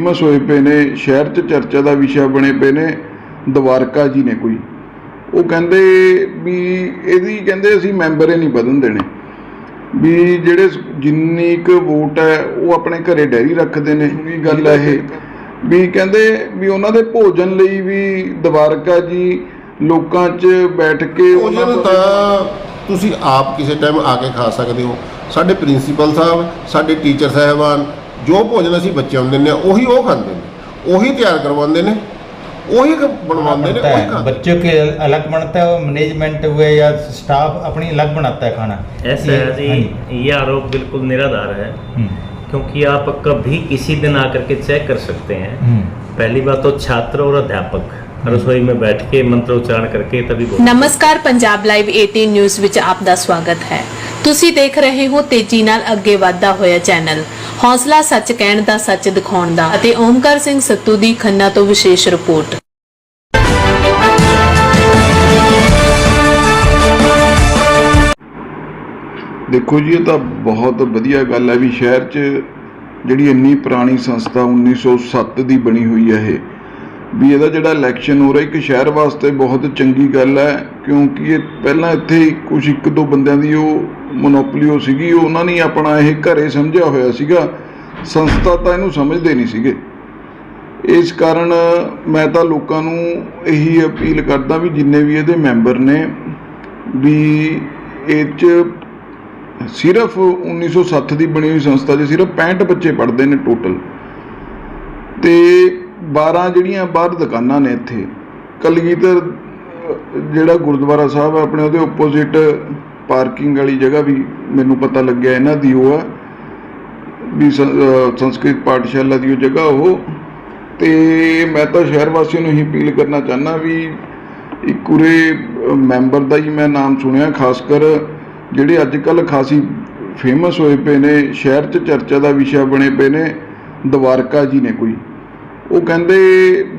Famous ਹੋਏ ਪਏ ਨੇ ਸ਼ਹਿਰ 'ਚ ਚਰਚਾ ਦਾ ਵਿਸ਼ਾ ਬਣੇ ਪਏ ਨੇ ਦਵਾਰਕਾ ਜੀ ਨੇ ਕੋਈ। ਉਹ ਕਹਿੰਦੇ ਵੀ ਇਹਦੀ ਕਹਿੰਦੇ ਅਸੀਂ ਮੈਂਬਰ ਹੀ ਨਹੀਂ ਵਧਣ ਦੇਣੇ। ਵੀ ਜਿਹੜੇ ਜਿੰਨੀ ਕੁ ਵੋਟ ਹੈ ਉਹ ਆਪਣੇ ਘਰੇ ਡੈਰੀ ਰੱਖਦੇ ਨੇ। ਵੀ ਗੱਲ ਹੈ ਇਹ ਵੀ ਕਹਿੰਦੇ ਵੀ ਉਹਨਾਂ ਦੇ ਭੋਜਨ ਲਈ ਵੀ ਦਵਾਰਕਾ ਜੀ ਲੋਕਾਂ 'ਚ ਬੈਠ ਕੇ ਉਹਨਾਂ ਭੋਜਨ ਤਾਂ ਤੁਸੀਂ ਆਪ ਕਿਸੇ ਟਾਈਮ ਆ ਕੇ ਖਾ ਸਕਦੇ ਹੋ। ਸਾਡੇ ਪ੍ਰਿੰਸੀਪਲ ਸਾਹਿਬ ਸਾਡੇ ਟੀਚਰ ਸਾਹਿਬਾਨ ਜੋ ਭੋਜਨ ਅਸੀਂ ਬੱਚਿਆਂ ਨੂੰ ਦਿੰਦੇ ਆ ਉਹੀ ਉਹ ਖਾਂਦੇ ਨੇ ਉਹੀ ਤਿਆਰ ਕਰਵਾਉਂਦੇ ਨੇ ਉਹੀ ਕ- ਬਣਵਾਉਂਦੇ ਨੇ बनता ਉਹੀ है ਖਾਂਦੇ बच्चों के अलग बनता है और मैनेजमेंट हुए या स्टाफ अपनी अलग बनाता है खाना ऐसा है ये- जी हाँ जी। ये आरोप बिल्कुल निराधार है हम्म, क्योंकि आप कभी किसी दिन आकर के चेक कर सकते हैं हम्म। पहली बात तो छात्र और अध्यापक रसोई में बैठ के मंत्रोच्चारण करके तभी बोलते हैं। ਨਮਸਕਾਰ ਪੰਜਾਬ ਲਾਈਵ 18 ਨਿਊਜ਼ ਵਿੱਚ ਆਪ ਦਾ ਸਵਾਗਤ ਹੈ ਤੁਸੀਂ ਦੇਖ ਰਹੇ ਹੋ ਤੇਜ਼ੀ ਨਾਲ ਅੱਗੇ ਵਧਦਾ ਹੋਇਆ ਚੈਨਲ ਹੌਸਲਾ ਸੱਚ ਕਹਿਣ ਦਾ, ਸੱਚ ਦਿਖਾਉਣ ਦਾ ਅਤੇ ਓਮਕਾਰ ਸਿੰਘ ਸੱਤੂ ਦੀ ਖੰਨਾ ਤੋਂ ਵਿਸ਼ੇਸ਼ ਰਿਪੋਰਟ। ਦੇਖੋ ਜੀ, ਇਹ ਤਾਂ ਬਹੁਤ ਵਧੀਆ ਗੱਲ ਹੈ ਵੀ ਸ਼ਹਿਰ 'ਚ ਜਿਹੜੀ ਇੰਨੀ ਪੁਰਾਣੀ ਸੰਸਥਾ 1907 ਦੀ ਬਣੀ ਹੋਈ ਹੈ ਇਹ ਵੀ ਇਹਦਾ ਜਿਹੜਾ ਇਲੈਕਸ਼ਨ ਹੋ ਰਿਹਾ ਇੱਕ ਸ਼ਹਿਰ ਵਾਸਤੇ ਬਹੁਤ ਚੰਗੀ ਗੱਲ ਹੈ, ਕਿਉਂਕਿ ਇਹ ਪਹਿਲਾਂ ਇੱਥੇ ਕੁਝ ਇੱਕ ਦੋ ਬੰਦਿਆਂ ਦੀ ਉਹ ਮੋਨੋਪੋਲੀ ਉਹ ਸੀਗੀ, ਉਹਨਾਂ ਨੇ ਆਪਣਾ ਇਹ ਘਰੇ ਸਮਝਿਆ ਹੋਇਆ ਸੀਗਾ, ਸੰਸਥਾ ਤਾਂ ਇਹਨੂੰ ਸਮਝਦੇ ਨਹੀਂ ਸੀਗੇ। ਇਸ ਕਾਰਨ ਮੈਂ ਤਾਂ ਲੋਕਾਂ ਨੂੰ ਇਹੀ ਅਪੀਲ ਕਰਦਾ ਵੀ ਜਿੰਨੇ ਵੀ ਇਹਦੇ ਮੈਂਬਰ ਨੇ, ਵੀ ਇਹ 'ਚ ਸਿਰਫ 1907 ਦੀ ਬਣੀ ਹੋਈ ਸੰਸਥਾ 'ਚ ਸਿਰਫ 65 ਬੱਚੇ ਪੜ੍ਹਦੇ ਨੇ ਟੋਟਲ ਤੇ 12 ਜਿਹੜੀਆਂ ਬਾਹਰ ਦੁਕਾਨਾਂ ਨੇ ਇੱਥੇ, ਕਲਗੀਧਰ, ਜਿਹੜਾ ਗੁਰਦੁਆਰਾ ਸਾਹਿਬ ਹੈ, ਆਪਣੇ ਉਹਦੇ ਆਪੋਜ਼ਿਟ ਪਾਰਕਿੰਗ ਵਾਲੀ ਜਗ੍ਹਾ ਵੀ ਮੈਨੂੰ ਪਤਾ ਲੱਗਿਆ ਇਹਨਾਂ ਦੀ, ਉਹ ਹੈ, ਵੀ ਸੰਸਕ੍ਰਿਤ ਪਾਠਸ਼ਾਲਾ ਦੀ ਉਹ ਜਗ੍ਹਾ ਉਹ। ਤੇ ਮੈਂ ਤਾਂ ਸ਼ਹਿਰ ਵਾਸੀਆਂ ਨੂੰ ਹੀ ਅਪੀਲ ਕਰਨਾ ਚਾਹੁੰਦਾ ਵੀ ਇੱਕ ਉਰੇ ਮੈਂਬਰ ਦਾ ਹੀ ਮੈਂ ਨਾਮ ਸੁਣਿਆ ਖਾਸ ਕਰ ਜਿਹੜੇ ਅੱਜ ਕੱਲ ਖਾਸੀ ਫੇਮਸ ਹੋਏ ਪਏ ਨੇ, ਸ਼ਹਿਰ 'ਚ ਚਰਚਾ ਦਾ ਵਿਸ਼ਾ ਬਣੇ ਪਏ ਨੇ, ਦਵਾਰਕਾ ਜੀ ਨੇ ਕੋਈ। ਉਹ ਕਹਿੰਦੇ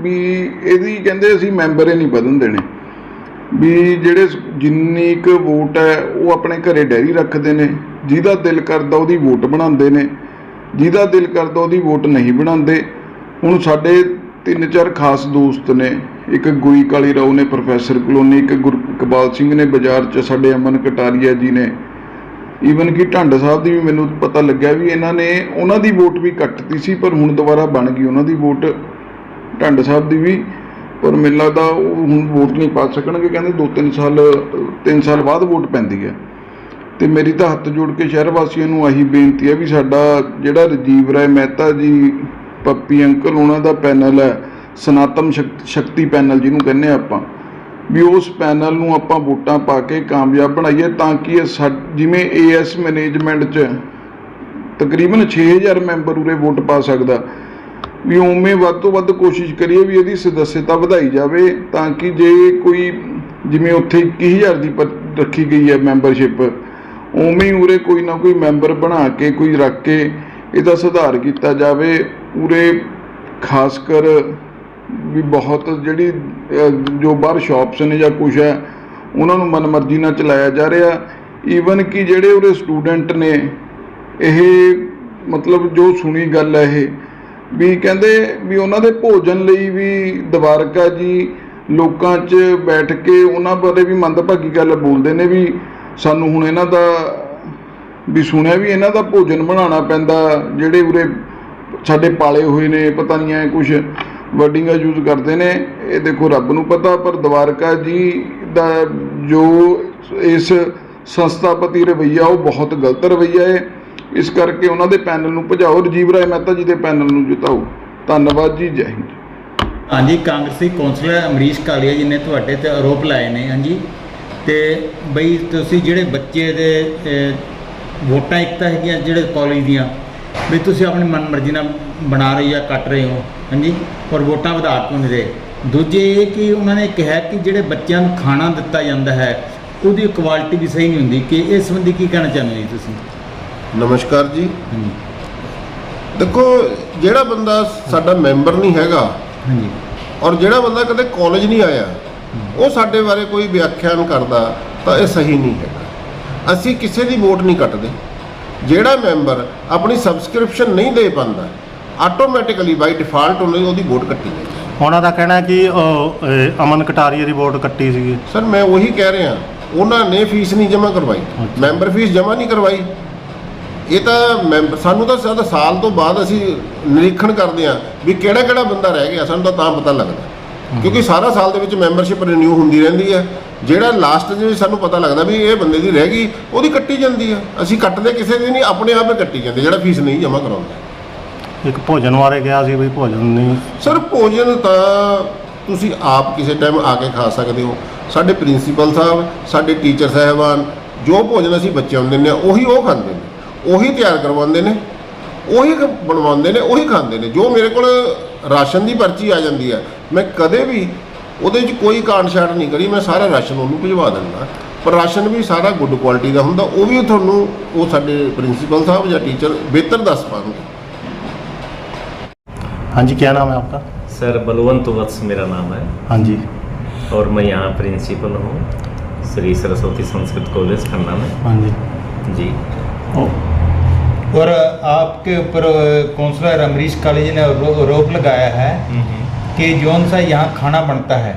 ਵੀ ਇਹਦੀ ਕਹਿੰਦੇ ਅਸੀਂ ਮੈਂਬਰ ਹੀ ਨਹੀਂ ਵਧਣ ਦੇਣੇ। ਵੀ ਜਿਹੜੇ ਜਿੰਨੀ ਕੁ ਵੋਟ ਹੈ, ਉਹ ਆਪਣੇ ਘਰੇ ਡੈਰੀ ਰੱਖਦੇ ਨੇ। ਜਿਹਦਾ ਦਿਲ ਕਰਦਾ ਉਹਦੀ ਵੋਟ ਬਣਾਉਂਦੇ ਨੇ। ਜਿਹਦਾ ਦਿਲ ਕਰਦਾ ਉਹਦੀ ਵੋਟ ਨਹੀਂ ਬਣਾਉਂਦੇ। ਹੁਣ ਸਾਡੇ ਤਿੰਨ ਚਾਰ ਖਾਸ ਦੋਸਤ ਨੇ। ਇੱਕ ਗੁਈ ਕਾਲੀ ਰਾਓ ਨੇ, ਪ੍ਰੋਫੈਸਰ ਕਲੋਨੀ, ਇੱਕ ਗੁਰਕਬਾਲ ਸਿੰਘ ਨੇ ਬਾਜ਼ਾਰ 'ਚ, ਸਾਡੇ ਅਮਨ ਕਟਾਰੀਆ ਜੀ ਨੇ। ਈਵਨ ਕਿ ਢੰਡ ਸਾਹਿਬ ਦੀ ਵੀ ਮੈਨੂੰ ਪਤਾ ਲੱਗਿਆ ਵੀ ਇਹਨਾਂ ਨੇ ਉਹਨਾਂ ਦੀ ਵੋਟ ਵੀ ਕੱਟਤੀ ਸੀ, ਪਰ ਹੁਣ ਦੁਬਾਰਾ ਬਣ ਗਈ ਉਹਨਾਂ ਦੀ ਵੋਟ। ਢੰਡ ਸਾਹਿਬ ਦੀ ਵੀ, ਪਰ ਮੈਨੂੰ ਲੱਗਦਾ ਉਹ ਹੁਣ ਵੋਟ ਨਹੀਂ ਪਾ ਸਕਣਗੇ, ਕਹਿੰਦੇ 2-3 ਸਾਲ 3 ਸਾਲ ਬਾਅਦ ਵੋਟ ਪੈਂਦੀ ਹੈ। ਤੇ ਮੇਰੀ ਤਾਂ ਹੱਥ ਜੋੜ ਕੇ ਸ਼ਹਿਰ ਵਾਸੀਆਂ ਨੂੰ ਆਹੀ ਬੇਨਤੀ ਹੈ ਵੀ ਸਾਡਾ ਜਿਹੜਾ ਰਜੀਵ ਰਾਏ ਮਹਿਤਾ ਜੀ, ਪੱਪੀ ਅੰਕਲ, ਉਹਨਾਂ ਦਾ ਪੈਨਲ ਹੈ ਸਨਾਤਨ ਸ਼ਕ- ਸ਼ਕਤੀ ਪੈਨਲ ਜਿਹਨੂੰ ਕਹਿੰਦੇ ਆ ਆਪਾਂ। ਵੀ ਉਸ ਪੈਨਲ ਨੂੰ ਆਪਾਂ ਵੋਟਾਂ ਪਾ ਕੇ ਕਾਮਯਾਬ ਬਣਾਈਏ ਤਾਂ ਕਿ ਇਹ ਸਾ- ਜਿਵੇਂ ਏਐਸ ਮੈਨੇਜਮੈਂਟ 'ਚ ਤਕਰੀਬਨ 6000 ਮੈਂਬਰ ਉਰੇ ਵੋਟ ਪਾ ਸਕਦਾ। ਵੀ ਉਵੇਂ ਵੱਧ ਤੋਂ ਵੱਧ ਕੋਸ਼ਿਸ਼ ਕਰੀਏ ਵੀ ਇਹਦੀ ਸਦੱਸਤਾ ਵਧਾਈ ਜਾਵੇ ਤਾਂ ਕਿ ਜੇ ਕੋਈ ਜਿਵੇਂ ਉੱਥੇ 21000 ਦੀ ਪ- ਰੱਖੀ ਗਈ ਹੈ ਮੈਂਬਰਸ਼ਿਪ ਉਵੇਂ ਹੀ ਉਰੇ ਕੋਈ ਨਾ ਕੋਈ ਮੈਂਬਰ ਬਣਾ ਕੇ, ਕੋਈ ਰੱਖ ਕੇ ਇਹਦਾ ਸੁਧਾਰ ਕੀਤਾ ਜਾਵੇ। ਉਰੇ ਖਾਸ ਕਰ ਵੀ ਬਹੁਤ ਜਿਹੜੀ ਜੋ ਬਾਹਰ ਸ਼ਾਪਸ ਨੇ ਜਾਂ ਕੁਛ ਹੈ, ਉਹਨਾਂ ਨੂੰ ਮਨਮਰਜ਼ੀ ਨਾਲ ਚਲਾਇਆ ਜਾ ਰਿਹਾ। ਈਵਨ ਕਿ ਜਿਹੜੇ ਉਰੇ ਸਟੂਡੈਂਟ ਨੇ, ਇਹ ਮਤਲਬ ਜੋ ਸੁਣੀ ਗੱਲ ਹੈ ਇਹ, ਵੀ ਕਹਿੰਦੇ ਵੀ ਉਹਨਾਂ ਦੇ ਭੋਜਨ ਲਈ ਵੀ ਦਵਾਰਕਾ ਜੀ ਲੋਕਾਂ 'ਚ ਬੈਠ ਕੇ ਉਹਨਾਂ ਬਾਰੇ ਵੀ ਮੰਦਭਾਗੀ ਗੱਲ ਬੋਲਦੇ ਨੇ ਵੀ ਸਾਨੂੰ ਹੁਣ ਇਹਨਾਂ ਦਾ, ਵੀ ਸੁਣਿਆ ਵੀ ਇਹਨਾਂ ਦਾ ਭੋਜਨ ਬਣਾਉਣਾ ਪੈਂਦਾ, ਜਿਹੜੇ ਉਰੇ ਸਾਡੇ ਪਾਲੇ ਹੋਏ ਨੇ, ਪਤਾ ਨਹੀਂ ਐ ਕੁਝ ਵਰਡਿੰਗਾਂ ਯੂਜ਼ ਕਰਦੇ ਨੇ, ਇਹ ਦੇਖੋ ਰੱਬ ਨੂੰ ਪਤਾ, ਪਰ ਦਵਾਰਕਾ ਜੀ ਦਾ ਜੋ ਇਸ ਸੰਸਥਾਪਤੀ ਰਵਈਆ, ਉਹ ਬਹੁਤ ਗਲਤ ਰਵਈਆ ਹੈ। ਇਸ ਕਰਕੇ ਉਹਨਾਂ ਦੇ ਪੈਨਲ ਨੂੰ ਭਜਾਓ ਰਜੀਵ ਰਾਏ ਮਹਿਤਾ ਜੀ ਦੇ ਪੈਨਲ ਨੂੰ ਜਿਤਾਓ। ਧੰਨਵਾਦ ਜੀ, ਜੈ ਹਿੰਦ। ਹਾਂਜੀ, ਕਾਂਗਰਸੀ ਕੌਂਸਲਰ ਅਮਰੀਸ਼ ਕਾਲੀਆ ਜੀ ਨੇ ਤੁਹਾਡੇ ਤੇ ਆਰੋਪ ਲਾਏ ਨੇ, ਹਾਂਜੀ। ਤੇ ਬਈ ਤੁਸੀਂ ਜਿਹੜੇ ਬੱਚੇ ਦੇ ਵੋਟਾਂ ਇੱਕ ਤਾਂ ਹੈਗੀਆਂ ਜਿਹੜੇ ਕਾਲਜ ਦੀਆਂ ਵੀ ਤੁਸੀਂ ਆਪਣੀ ਮਨਮਰਜ਼ੀ ਨਾਲ ਬਣਾ ਰਹੇ ਜਾਂ ਕੱਟ ਰਹੇ ਹੋ ਹਾਂਜੀ? ਔਰ ਵੋਟਾਂ ਵਧਾ ਕਿਉਂ ਨਹੀਂ ਰਹੇ? ਦੂਜੇ ਇਹ ਕਿ ਉਹਨਾਂ ਨੇ ਕਿਹਾ ਕਿ ਜਿਹੜੇ ਬੱਚਿਆਂ ਨੂੰ ਖਾਣਾ ਦਿੱਤਾ ਜਾਂਦਾ ਹੈ ਉਹਦੀ ਕੁਆਲਿਟੀ ਵੀ ਸਹੀ ਨਹੀਂ ਹੁੰਦੀ ਕਿ ਇਸ ਸੰਬੰਧੀ ਕੀ ਕਹਿਣਾ ਚਾਹੁੰਦੇ ਹੋ ਜੀ ਤੁਸੀਂ? ਨਮਸਕਾਰ ਜੀ। ਹਾਂਜੀ। ਦੇਖੋ ਜਿਹੜਾ ਬੰਦਾ ਸਾਡਾ ਮੈਂਬਰ ਨਹੀਂ ਹੈਗਾ ਹਾਂਜੀ। ਔਰ ਜਿਹੜਾ ਬੰਦਾ ਕਦੇ ਕਾਲਜ ਨਹੀਂ ਆਇਆ ਉਹ ਸਾਡੇ ਬਾਰੇ ਕੋਈ ਵਿਆਖਿਆਨ ਕਰਦਾ ਤਾਂ ਇਹ ਸਹੀ ਨਹੀਂ ਹੈਗਾ। ਅਸੀਂ ਕਿਸੇ ਦੀ ਵੋਟ ਨਹੀਂ ਕੱਟਦੇ। ਜਿਹੜਾ ਮੈਂਬਰ ਆਪਣੀ ਸਬਸਕ੍ਰਿਪਸ਼ਨ ਨਹੀਂ ਦੇ ਪਾਉਂਦਾ ਆਟੋਮੈਟਿਕਲੀ ਬਾਈ ਡਿਫਾਲਟ ਉਹਦੀ ਵੋਟ ਕੱਟੀ ਜਾਏਗੀ ਉਹਨਾਂ ਦਾ ਕਹਿਣਾ ਹੈ ਕਿ ਉਹ, ਅਮਨ ਕਟਾਰੀਆ ਦੀ ਵੋਟ ਕੱਟੀ ਸੀਗੀ। ਸਰ ਮੈਂ ਉਹੀ ਕਹਿ ਰਿਹਾ ਉਹਨਾਂ ਨੇ ਫੀਸ ਨਹੀਂ ਜਮ੍ਹਾਂ ਕਰਵਾਈ। ਮੈਂਬਰ ਫੀਸ ਜਮ੍ਹਾਂ ਨਹੀਂ ਕਰਵਾਈ। ਇਹ ਤਾਂ ਮੈਂਬਰ ਸਾਨੂੰ ਤਾਂ ਸਾਡਾ ਸਾਲ ਤੋਂ ਬਾਅਦ ਅਸੀਂ ਨਿਰੀਖਣ ਕਰਦੇ ਆ ਵੀ ਕਿਹੜਾ ਕਿਹੜਾ ਬੰਦਾ ਰਹਿ ਗਿਆ ਸਾਨੂੰ ਤਾਂ ਤਾਂ ਪਤਾ ਲੱਗਦਾ। ਕਿਉਂਕਿ ਸਾਰਾ ਸਾਲ ਦੇ ਵਿੱਚ ਮੈਂਬਰਸ਼ਿਪ ਰਿਨਿਊ ਹੁੰਦੀ ਰਹਿੰਦੀ ਹੈ। ਜਿਹੜਾ ਲਾਸਟ ਵਿੱਚ ਸਾਨੂੰ ਪਤਾ ਲੱਗਦਾ ਵੀ ਇਹ ਬੰਦੇ ਦੀ ਰਹਿ ਗਈ ਉਹਦੀ ਕੱਟੀ ਜਾਂਦੀ ਆ। ਅਸੀਂ ਕੱਟਦੇ ਕਿਸੇ ਦੀ ਨਹੀਂ ਆਪਣੇ ਆਪ ਹੀ ਕੱਟੀ ਜਾਂਦੇ ਜਿਹੜਾ ਫੀਸ ਨਹੀਂ ਜਮ੍ਹਾਂ ਕਰਾਉਂਦਾ। ਇੱਕ ਭੋਜਨ ਬਾਰੇ ਕਿਹਾ ਸੀ ਵੀ ਭੋਜਨ ਨਹੀਂ। ਸਰ ਭੋਜਨ ਤਾਂ ਤੁਸੀਂ ਆਪ ਕਿਸੇ ਟਾਈਮ ਆ ਕੇ ਖਾ ਸਕਦੇ ਹੋ। ਸਾਡੇ ਪ੍ਰਿੰਸੀਪਲ ਸਾਹਿਬ ਸਾਡੇ ਟੀਚਰ ਸਾਹਿਬਾਨ ਜੋ ਭੋਜਨ ਅਸੀਂ ਬੱਚਿਆਂ ਨੂੰ ਦਿੰਦੇ ਆ ਉਹੀ ਉਹ ਖਾਂਦੇ ਨੇ। ਉਹੀ ਤਿਆਰ ਕਰਵਾਉਂਦੇ ਨੇ ਉਹੀ ਕ- ਬਣਵਾਉਂਦੇ ਨੇ ਉਹੀ ਖਾਂਦੇ ਨੇ। ਜੋ ਮੇਰੇ ਕੋਲ ਰਾਸ਼ਨ ਦੀ ਪਰਚੀ ਆ ਜਾਂਦੀ ਹੈ ਮੈਂ ਕਦੇ ਵੀ ਉਹਦੇ 'ਚ ਕੋਈ ਕਾਂਡ-ਛਾਟ ਨਹੀਂ ਕਰੀ ਮੈਂ ਸਾਰਾ ਰਾਸ਼ਨ ਉਹਨੂੰ ਭਿਜਵਾ ਦਿੰਦਾ ਪਰ ਰਾਸ਼ਨ ਵੀ ਸਾਰਾ ਗੁੱਡ ਕੁਆਲਿਟੀ ਦਾ ਹੁੰਦਾ ਉਹ ਵੀ ਤੁਹਾਨੂੰ ਉਹ ਸਾਡੇ ਪ੍ਰਿੰਸੀਪਲ ਸਾਹਿਬ ਜਾਂ ਟੀਚਰ ਬਿਹਤਰ ਦੱਸ ਪਾਣਗੇ हाँ जी क्या नाम है आपका सर बलवंत वत्स मेरा नाम है हाँ जी और मैं यहाँ प्रिंसिपल हूँ श्री सरस्वती संस्कृत कॉलेज खन्ना में हाँ जी जी ओ, और आपके ऊपर काउंसलर अमरीश काले जी ने आरोप लगाया है हम्म, हम्म। कि जौन सा यहाँ खाना बनता है।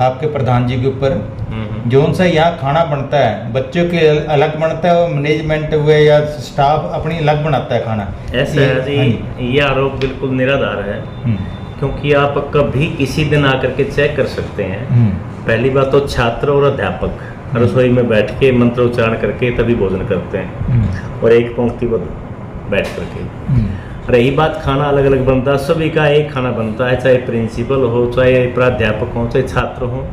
आपके प्रधान जी के ऊपर। जौन सा यहाँ खाना बनता है। बच्चों के अलग बनता है और मैनेजमेंट हुए या स्टाफ अपनी अलग बनाता है खाना। ऐसा है ये- जी। हाँ ये आरोप बिल्कुल निराधार है। हम्म, क्योंकि आप कभी किसी दिन आकर के चेक कर सकते हैं। हम्म, पहली बात तो छात्र और अध्यापक रसोई में बैठ के मंत्रोच्चारण करके तभी भोजन करते हैं। हम्म, और एक पंक्तिबद्ध बैठ करके। हम्म, रही बात खाना अलग अलग बनता है सभी का एक खाना बनता है चाहे प्रिंसिपल हो चाहे प्राध्यापक हो चाहे छात्र हो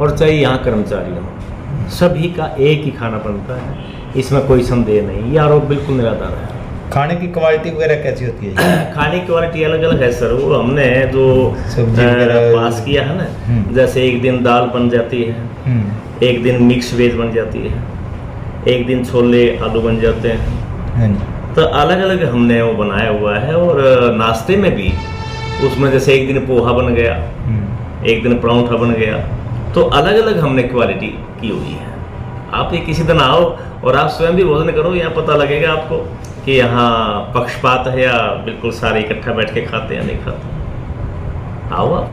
और चाहे यहाँ कर्मचारी हो सभी का एक ही खाना बनता है। इसमें कोई संदेह नहीं ये आरोप बिल्कुल निराधार है। खाने की क्वालिटी वगैरह कैसी होती है? खाने की क्वालिटी अलग अलग है सर। वो हमने जो पास किया है ना हम्म। जैसे एक दिन दाल बन जाती है हम्म, एक दिन मिक्स वेज बन जाती है एक दिन छोले आलू बन जाते हैं। हाँ तो अलग अलग हमने वो बनाया हुआ है और नाश्ते में भी उसमें जैसे एक दिन पोहा बन गया हम्म, एक दिन परौंठा बन गया तो अलग अलग हमने क्वालिटी की हुई है। आप ये किसी दिन आओ और आप स्वयं भी भोजन करो यहाँ पता लगेगा आपको कि यहाँ पक्षपात है या बिल्कुल सारे इकट्ठा बैठ के खाते हैं या नहीं खाते। आओ आप।